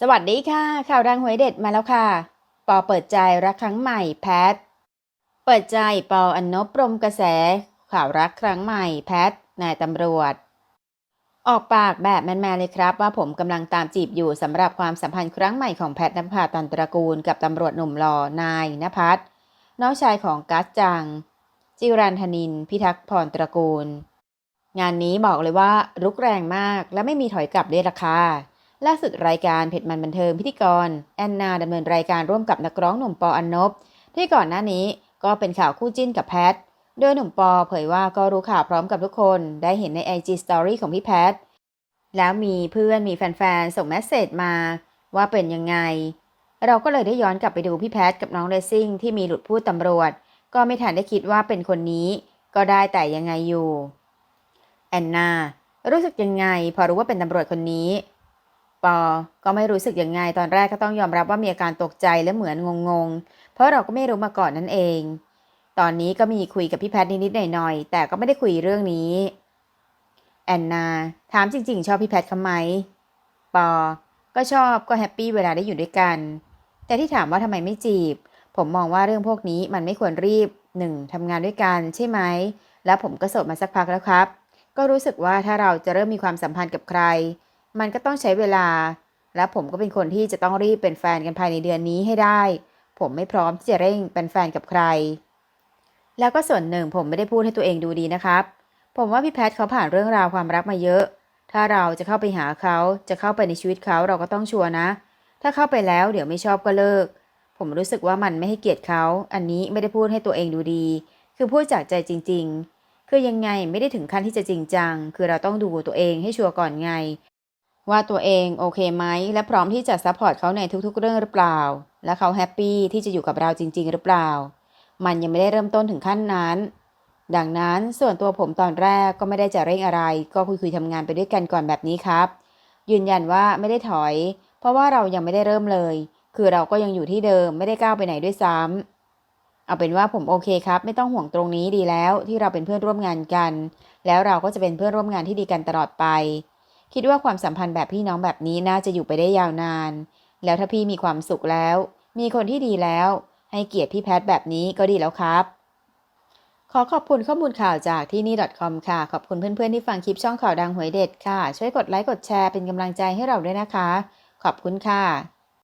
สวัสดีค่ะ ข่าวดังหวยเด็ดมาแล้วค่ะ ปอเปิดใจรักครั้งใหม่แพท เปิดใจปออันนบปรมกระแส ข่าวรักครั้งใหม่แพท นายตำรวจ ออกปากแบบแมนๆเลยครับ ว่าผมกำลังตามจีบอยู่สำหรับความสัมพันธ์ครั้งใหม่ของแพทนภาตันตระกูลกับตำรวจหนุ่มหล่อนายนภัสน้องชายของกัสจัง จิรันธนิน พิทักษ์พรตระกูล งานนี้บอกเลยว่ารุกแรงมากและไม่มีถอยกลับด้วยราคา ล่าสุดรายการเผ็ดมันบันเทิงพิธีกร แอนนาดำเนินรายการร่วมกับนักร้องหนุ่มปออันนบที่ก่อนหน้านี้ก็เป็นข่าวคู่จิ้นกับแพท โดยหนุ่มปอเผยว่าก็รู้ข่าวพร้อมกับทุกคน ได้เห็นใน IG Story ของพี่แพท แล้วมีเพื่อนมีแฟนๆ ส่งเมสเซจมาว่าเป็นยังไง เราก็เลยได้ย้อนกลับไปดูพี่แพทกับน้องเรซซิ่งที่มีหลุดพูดตำรวจ ก็ไม่ทันได้คิดว่าเป็นคนนี้ ก็ได้แต่ยังไงอยู่ แอนนา รู้สึกยังไง พอรู้ว่าเป็นตำรวจคนนี้ ปอ ก็ไม่รู้สึกยังไง ตอนแรกก็ต้องยอมรับว่ามีอาการตกใจและเหมือนงงๆ เพราะเราก็ไม่รู้มาก่อนนั่นเอง ตอนนี้ก็มีคุยกับพี่แพทนิดๆหน่อยๆ แต่ก็ไม่ได้คุยเรื่องนี้ แอนนา ถามจริง ๆ ชอบพี่แพทเขาไหม ปอ ก็ชอบก็แฮปปี้เวลาได้อยู่ด้วยกัน แต่ที่ถามว่าทำไมไม่จีบ ผมมองว่าเรื่องพวกนี้มันไม่ควรรีบหนึ่งทำงานด้วยกันใช่ไหม แล้วผมก็โสดมาสักพักแล้วครับ ก็รู้สึกว่าถ้าเราจะเริ่มมีความสัมพันธ์กับใคร มันก็ต้องใช้เวลา และผมก็เป็นคนที่จะต้องรีบเป็นแฟนกันภายในเดือนนี้ให้ได้ ผมไม่พร้อมที่จะเร่งเป็นแฟนกับใคร แล้วก็ส่วนหนึ่งผมไม่ได้พูดให้ตัวเองดูดีนะครับ ผมว่าพี่แพทเขาผ่านเรื่องราวความรักมาเยอะ ถ้าเราจะเข้าไปหาเขาจะเข้าไปในชีวิตเขาเราก็ต้องชัวร์นะ ถ้าเข้าไปแล้วเดี๋ยวไม่ชอบก็เลิก ผมรู้สึกว่ามันไม่ให้เกียรติเขา อันนี้ไม่ได้พูดให้ตัวเองดูดี คือพูดจากใจจริง ๆคือยังไงไม่ได้ถึงขั้นที่จะจริงจัง คือเราต้องดูตัวเองให้ชัวร์ก่อนไง ว่าตัวเองโอเคไหมและพร้อมที่จะซัพพอร์ตเขาในทุกๆ เรื่องหรือเปล่า และเขาแฮปปี้ที่จะอยู่กับเราจริง ๆ หรือเปล่า มันยังไม่ได้เริ่มต้นถึงขั้นนั้น ดังนั้นส่วนตัวผมตอนแรกก็ไม่ได้จะเร่งอะไร ก็คุยคุยๆทำงานไปด้วยกันก่อนแบบนี้ครับ ยืนยันว่าไม่ได้ถอย เพราะว่าเรายังไม่ได้เริ่มเลย คือเราก็ยังอยู่ที่เดิมไม่ได้ก้าวไปไหนด้วยซ้ำเอาเป็นว่าผมโอเคครับ ไม่ต้องห่วงตรงนี้ดีแล้วที่เราเป็นเพื่อนร่วมงานกัน แล้วเราก็จะเป็นเพื่อนร่วมงานที่ดีกันตลอดไป คิดว่าความสัมพันธ์แบบพี่น้องแบบนี้น่าจะอยู่ไปได้ยาวนาน แล้วถ้าพี่มีความสุขแล้ว มีคนที่ดีแล้ว ให้เกียรติพี่แพทแบบนี้ก็ดีแล้วครับ ขอขอบคุณข้อมูลข่าวจากที่นี่ .com ค่ะ ขอบคุณเพื่อนๆที่ฟังคลิปช่องข่าวดังหวยเด็ดค่ะ ช่วยกดไลค์กดแชร์เป็นกำลังใจให้เราด้วยนะคะ ขอบคุณค่ะ